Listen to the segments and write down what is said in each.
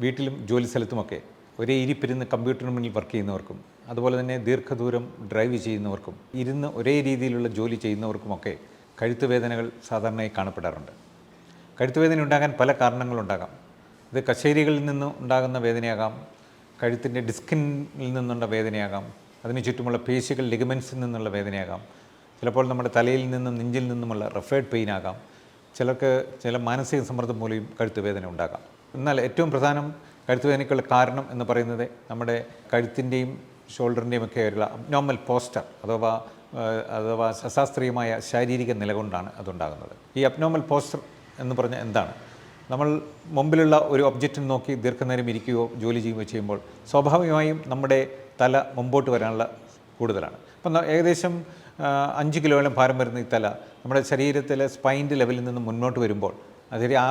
വീട്ടിലും ജോലി സ്ഥലത്തുമൊക്കെ ഒരേ ഇരിപ്പിരുന്ന് കമ്പ്യൂട്ടറിന് മുന്നിൽ വർക്ക് ചെയ്യുന്നവർക്കും അതുപോലെ തന്നെ ദീർഘദൂരം ഡ്രൈവ് ചെയ്യുന്നവർക്കും ഇരുന്ന് ഒരേ രീതിയിലുള്ള ജോലി ചെയ്യുന്നവർക്കുമൊക്കെ കഴുത്ത് വേദനകൾ സാധാരണയായി കാണപ്പെടാറുണ്ട്. കഴുത്തുവേദന ഉണ്ടാകാൻ പല കാരണങ്ങളുണ്ടാകാം ഇത് കശേരികളിൽ നിന്ന് ഉണ്ടാകുന്ന വേദനയാകാം കഴുത്തിന്റെ ഡിസ്കിനിൽ നിന്നുള്ള വേദനയാകാം അതിന് ചുറ്റുമുള്ള പേശികൾ ലിഗമെൻസിൽ നിന്നുള്ള വേദനയാകാം ചിലപ്പോൾ നമ്മുടെ തലയിൽ നിന്നും നെഞ്ചിൽ നിന്നുമുള്ള റെഫേർഡ് പെയിൻ ആകാം ചിലർക്ക് ചില മാനസിക സമ്മർദ്ദം മൂലം കഴുത്തുവേദന ഉണ്ടാകാം. എന്നാൽ ഏറ്റവും പ്രധാനം കഴുത്ത് വേദനയ്ക്കുള്ള കാരണം എന്ന് പറയുന്നത് നമ്മുടെ കഴുത്തിന്റെയും ഷോൾഡറിന്റെയും ഒക്കെ ഉള്ള അബ്നോർമൽ പോസ്റ്റർ അഥവാ അഥവാ അശാസ്ത്രീയമായ ശാരീരിക നിലകൊണ്ടാണ് അതുണ്ടാകുന്നത്. ഈ അബ്നോർമൽ പോസ്റ്റർ എന്ന് പറഞ്ഞാൽ എന്താണ്? നമ്മൾ മുമ്പിലുള്ള ഒരു ഒബ്ജക്റ്റിന് നോക്കി ദീർഘനേരം ഇരിക്കുകയോ ജോലി ചെയ്യുകയോ ചെയ്യുമ്പോൾ സ്വാഭാവികമായും നമ്മുടെ തല മുമ്പോട്ട് വരാനുള്ള കൂടുതലാണ്. അപ്പം ഏകദേശം അഞ്ച് കിലോയോളം ഭാരം വരുന്ന ഈ തല നമ്മുടെ ശരീരത്തിലെ സ്പൈന്റെ ലെവലിൽ നിന്ന് മുന്നോട്ട് വരുമ്പോൾ അതിൽ ആ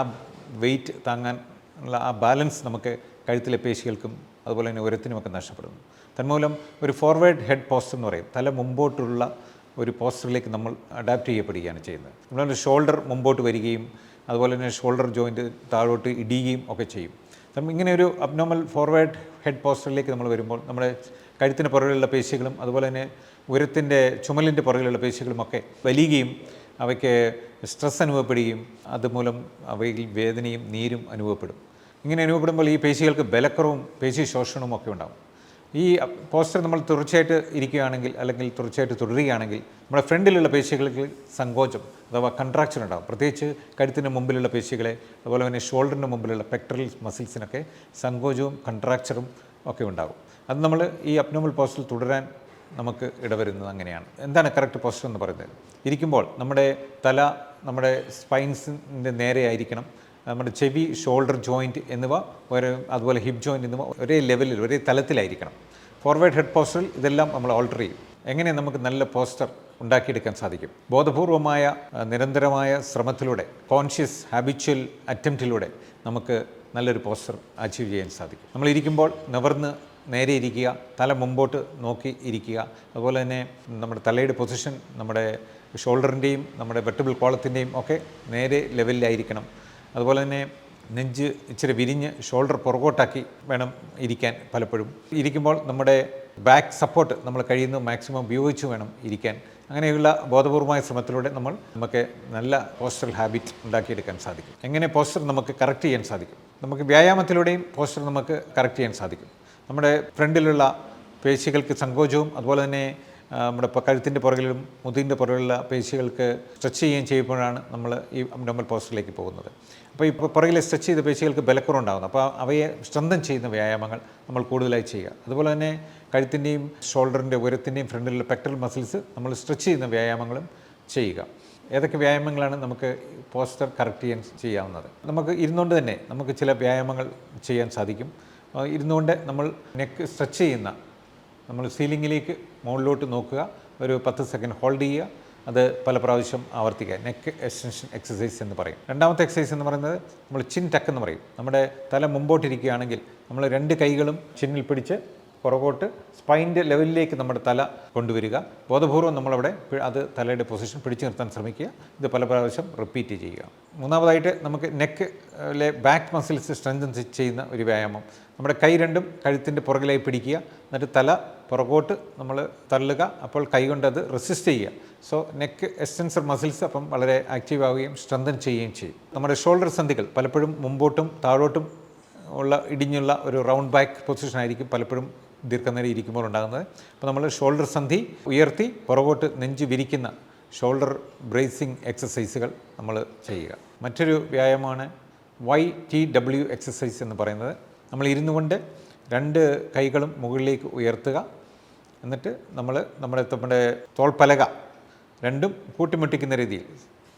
വെയിറ്റ് താങ്ങാൻ ഉള്ള ആ ബാലൻസ് നമുക്ക് കഴുത്തിലെ പേശികൾക്കും അതുപോലെ തന്നെ ഉരത്തിനുമൊക്കെ നഷ്ടപ്പെടുന്നു. തന്മൂലം ഒരു ഫോർവേഡ് ഹെഡ് പോസ്റ്റർ എന്ന് പറയും. തല മുമ്പോട്ടുള്ള ഒരു പോസ്റ്ററിലേക്ക് നമ്മൾ അഡാപ്റ്റ് ചെയ്യപ്പെടുകയാണ് ചെയ്യുന്നത്. നമ്മളൊരു ഷോൾഡർ മുമ്പോട്ട് വരികയും അതുപോലെ തന്നെ ഷോൾഡർ ജോയിന്റ് താഴോട്ട് ഇടിയുകയും ഒക്കെ ചെയ്യും. അപ്പം ഇങ്ങനെ ഒരു അബ്നോമൽ ഫോർവേഡ് ഹെഡ് പോസ്റ്ററിലേക്ക് നമ്മൾ വരുമ്പോൾ നമ്മുടെ കഴുത്തിന് പുറകിലുള്ള പേശികളും അതുപോലെ തന്നെ ഉരത്തിന്റെ ചുമലിന്റെ പുറകിലുള്ള പേശികളുമൊക്കെ വലിയുകയും അവയ്ക്ക് സ്ട്രെസ് അനുഭവപ്പെടുകയും അതുമൂലം അവയിൽ വേദനയും നീരും അനുഭവപ്പെടും. ഇങ്ങനെ അനുഭവപ്പെടുമ്പോൾ ഈ പേശികൾക്ക് ബലക്കുറവും പേശി ശോഷണവും ഒക്കെ ഉണ്ടാകും ഈ പോസ്റ്റർ നമ്മൾ തുടർച്ചയായിട്ട് ഇരിക്കുകയാണെങ്കിൽ അല്ലെങ്കിൽ തുടർച്ചയായിട്ട് തുടരുകയാണെങ്കിൽ നമ്മുടെ ഫ്രണ്ടിലുള്ള പേശികൾക്ക് സങ്കോചം അഥവാ കൺട്രാക്ഷൻ ഉണ്ടാകും പ്രത്യേകിച്ച് കഴുത്തിന്റെ മുമ്പിലുള്ള പേശികളെ അതുപോലെ തന്നെ ഷോൾഡറിന്റെ മുമ്പിലുള്ള പെക്ടറൽ മസിൽസിനൊക്കെ സങ്കോചവും കൺട്രാക്ചറും ഒക്കെ ഉണ്ടാകും അത് നമ്മൾ ഈ അപ്നോമൽ പോസ്റ്ററിൽ തുടരാൻ നമുക്ക് ഇടവരുന്നത് അങ്ങനെയാണ്. എന്താണ് കറക്റ്റ് പോസ്റ്റർ എന്ന് പറയുന്നത്? ഇരിക്കുമ്പോൾ നമ്മുടെ തല നമ്മുടെ സ്പൈൻസിന്റെ നേരെയായിരിക്കണം നമ്മുടെ ചെവി ഷോൾഡർ ജോയിന്റ് എന്നിവ ഒരു അതുപോലെ ഹിപ്പ് ജോയിന്റ് എന്നിവ ഒരേ ലെവലിൽ ഒരേ തലത്തിലായിരിക്കണം. ഫോർവേഡ് ഹെഡ് പോസ്റ്ററിൽ ഇതെല്ലാം നമ്മൾ ഓൾട്ടർ ചെയ്യും. എങ്ങനെ നമുക്ക് നല്ല പോസ്റ്റർ ഉണ്ടാക്കിയെടുക്കാൻ സാധിക്കും? ബോധപൂർവമായ നിരന്തരമായ ശ്രമത്തിലൂടെ കോൺഷ്യസ് ഹാബിച്വൽ അറ്റംപ്റ്റിലൂടെ നമുക്ക് നല്ലൊരു പോസ്റ്റർ അച്ചീവ് ചെയ്യാൻ സാധിക്കും. നമ്മൾ ഇരിക്കുമ്പോൾ നിവർന്ന് നേരെ ഇരിക്കുക തല മുമ്പോട്ട് നോക്കി ഇരിക്കുക. അതുപോലെ തന്നെ നമ്മുടെ തലയുടെ പൊസിഷൻ നമ്മുടെ ഷോൾഡറിന്റെയും നമ്മുടെ വെട്ടബിൾ കോളത്തിന്റെയും ഒക്കെ നേരെ ലെവലിലായിരിക്കണം അതുപോലെ തന്നെ നെഞ്ച് ഇച്ചിരി വിരിഞ്ഞ് ഷോൾഡർ പുറകോട്ടാക്കി വേണം ഇരിക്കാൻ പലപ്പോഴും. ഇരിക്കുമ്പോൾ നമ്മുടെ ബാക്ക് സപ്പോർട്ട് നമ്മൾ കഴിയുന്ന മാക്സിമം ഉപയോഗിച്ച് വേണം ഇരിക്കാൻ. അങ്ങനെയുള്ള ബോധപൂർവമായ ശ്രമത്തിലൂടെ നമ്മൾ നമുക്ക് നല്ല പോസ്റ്ററൽ ഹാബിറ്റ് ഉണ്ടാക്കിയെടുക്കാൻ സാധിക്കും. എങ്ങനെ പോസ്റ്റർ നമുക്ക് കറക്റ്റ് ചെയ്യാൻ സാധിക്കും? നമുക്ക് വ്യായാമത്തിലൂടെയും പോസ്റ്റർ നമുക്ക് കറക്റ്റ് ചെയ്യാൻ സാധിക്കും. നമ്മുടെ ഫ്രണ്ടിലുള്ള പേശികൾക്ക് സങ്കോചവും അതുപോലെ തന്നെ നമ്മുടെ കഴുത്തിന്റെ പുറകിലും മുതിന്റെ പുറകിലുള്ള പേശികൾക്ക് സ്ട്രെച്ച് ചെയ്യുകയും ചെയ്യുമ്പോഴാണ് നമ്മൾ ഈ അബ്ഡോമൽ പോസ്റ്ററിലേക്ക് പോകുന്നത്. അപ്പോൾ ഇപ്പോൾ പുറകിലെ സ്ട്രെച്ച് ചെയ്ത പേശികൾക്ക് ബലക്കുറവുണ്ടാകുന്നു. അപ്പോൾ അവയെ സ്ട്രെങ്തൻ ചെയ്യുന്ന വ്യായാമങ്ങൾ നമ്മൾ കൂടുതലായി ചെയ്യുക. അതുപോലെ തന്നെ കഴുത്തിന്റെയും ഷോൾഡറിന്റെ ഉയരത്തിന്റെയും ഫ്രണ്ടിലുള്ള പെക്ടറൽ മസിൽസ് നമ്മൾ സ്ട്രെച്ച് ചെയ്യുന്ന വ്യായാമങ്ങളും ചെയ്യുക. ഏതൊക്കെ വ്യായാമങ്ങളാണ് നമുക്ക് പോസ്റ്റർ കറക്റ്റ് ചെയ്യാൻ ചെയ്യാവുന്നത്? നമുക്ക് ഇരുന്നുകൊണ്ട് തന്നെ നമുക്ക് ചില വ്യായാമങ്ങൾ ചെയ്യാൻ സാധിക്കും. ഇരുന്നുകൊണ്ട് നമ്മൾ നെക്ക് സ്ട്രെച്ച് ചെയ്യുന്ന നമ്മൾ സീലിങ്ങിലേക്ക് മുകളിലോട്ട് നോക്കുക. ഒരു പത്ത് സെക്കൻഡ് ഹോൾഡ് ചെയ്യുക. അത് പല പ്രാവശ്യം ആവർത്തിക്കുക. നെക്ക് എക്സ്റ്റൻഷൻ എക്സസൈസ് എന്ന് പറയും. രണ്ടാമത്തെ എക്സസൈസ് എന്ന് പറയുന്നത് നമ്മൾ ചിൻ ടക്ക് എന്ന് പറയും. നമ്മുടെ തല മുമ്പോട്ടിരിക്കുകയാണെങ്കിൽ നമ്മൾ രണ്ട് കൈകളും ചിന്നിൽ പിടിച്ച് പുറകോട്ട് സ്പൈന്റെ ലെവലിലേക്ക് നമ്മുടെ തല കൊണ്ടുവരിക. ബോധപൂർവം നമ്മളവിടെ അത് തലയുടെ പൊസിഷൻ പിടിച്ചു നിർത്താൻ ശ്രമിക്കുക. ഇത് പല പ്രാവശ്യം റിപ്പീറ്റ് ചെയ്യുക. മൂന്നാമതായിട്ട് നമുക്ക് നെക്ക് ലെ ബാക്ക് മസിൽസ് സ്ട്രെങ്തൻ ചെയ്യുന്ന ഒരു വ്യായാമം. നമ്മുടെ കൈ രണ്ടും കഴുത്തിന്റെ പുറകിലായി പിടിക്കുക. എന്നിട്ട് തല പുറകോട്ട് നമ്മൾ തള്ളുക. അപ്പോൾ കൈ കൊണ്ട് അത് റെസിസ്റ്റ് ചെയ്യുക. സോ നെക്ക് എക്സ്റ്റൻസർ മസിൽസ് അപ്പം വളരെ ആക്റ്റീവ് ആവുകയും സ്ട്രെങ്തൻ ചെയ്യുകയും ചെയ്യും. നമ്മുടെ ഷോൾഡർ സന്ധികൾ പലപ്പോഴും മുമ്പോട്ടും താഴോട്ടും ഉള്ള ഇടിഞ്ഞുള്ള ഒരു റൗണ്ട് ബാക്ക് പൊസിഷൻ ആയിരിക്കും പലപ്പോഴും ദീർഘനേരം ഇരിക്കുമ്പോൾ ഉണ്ടാകുന്നത്. അപ്പോൾ നമ്മൾ ഷോൾഡർ സന്ധി ഉയർത്തി പുറകോട്ട് നെഞ്ച് വിരിക്കുന്ന ഷോൾഡർ ബ്രേസിംഗ് എക്സസൈസുകൾ നമ്മൾ ചെയ്യുക. മറ്റൊരു വ്യായാമമാണ് വൈ ടി ഡബ്ല്യു എക്സസൈസ് എന്ന് പറയുന്നത്. നമ്മൾ ഇരുന്നു കൊണ്ട് രണ്ട് കൈകളും മുകളിലേക്ക് ഉയർത്തുക. എന്നിട്ട് നമ്മൾ നമ്മുടെ നമ്മുടെ തോൾപ്പലക രണ്ടും കൂട്ടിമുട്ടിക്കുന്ന രീതിയിൽ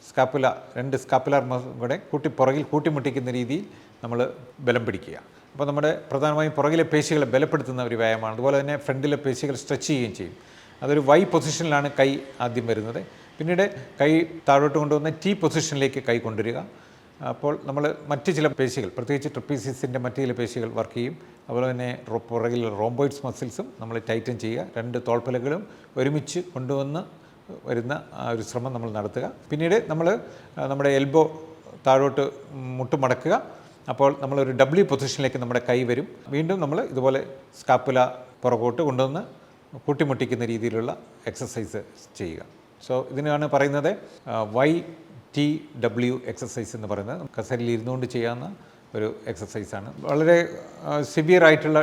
സ്കാപ്പുല രണ്ട് സ്കാപ്പുലാർ കൂടെ കൂട്ടി പുറകിൽ കൂട്ടിമുട്ടിക്കുന്ന രീതിയിൽ നമ്മൾ ബലം പിടിക്കുക. അപ്പോൾ നമ്മുടെ പ്രധാനമായും പുറകിലെ പേശികളെ ബലപ്പെടുത്തുന്ന ഒരു വ്യായാമമാണ്. അതുപോലെ തന്നെ ഫ്രണ്ടിലെ പേശികൾ സ്ട്രെച്ച് ചെയ്യുകയും ചെയ്യും. അതൊരു വൈ പൊസിഷനിലാണ് കൈ ആദ്യം വരുന്നത്. പിന്നീട് കൈ താഴോട്ട് കൊണ്ടുവന്ന് ടി പൊസിഷനിലേക്ക് കൈ കൊണ്ടുവരിക. അപ്പോൾ നമ്മൾ മറ്റ് ചില പേശികൾ പ്രത്യേകിച്ച് ട്രിപ്പീസിസിന്റെ മറ്റു ചില പേശികൾ വർക്ക് ചെയ്യും. അതുപോലെ തന്നെ പുറകിൽ റോംബോയിഡ്സ് മസിൽസും നമ്മൾ ടൈറ്റൻ ചെയ്യുക. രണ്ട് തോൾപ്പലകളും ഒരുമിച്ച് കൊണ്ടുവന്ന് വരുന്ന ഒരു ശ്രമം നമ്മൾ നടത്തുക. പിന്നീട് നമ്മൾ നമ്മുടെ എൽബോ താഴോട്ട് മുട്ട് മടക്കുക അപ്പോൾ നമ്മളൊരു ഡബ്ല്യു പൊസിഷനിലേക്ക് നമ്മുടെ കൈ വരും. വീണ്ടും നമ്മൾ ഇതുപോലെ സ്കാപ്പുല പുറകോട്ട് കൊണ്ടുവന്ന് കൂട്ടിമുട്ടിക്കുന്ന രീതിയിലുള്ള എക്സസൈസ് ചെയ്യുക. സോ ഇതിനാണ് പറയുന്നത് വൈ ടി ഡബ്ല്യു എക്സസൈസ് എന്ന് പറയുന്നത്. കസേരയിൽ ഇരുന്നുകൊണ്ട് ചെയ്യാവുന്ന ഒരു എക്സസൈസാണ് വളരെ സിവിയർ ആയിട്ടുള്ള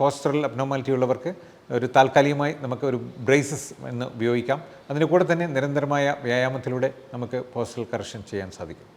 പോസ്റ്ററൽ അബ്നോമാലിറ്റി ഉള്ളവർക്ക് ഒരു താൽക്കാലികമായി നമുക്ക് ഒരു ബ്രേസസ് എന്ന് ഉപയോഗിക്കാം. അതിന് കൂടെ തന്നെ നിരന്തരമായ വ്യായാമത്തിലൂടെ നമുക്ക് പോസ്റ്ററൽ കറക്ഷൻ ചെയ്യാൻ സാധിക്കും.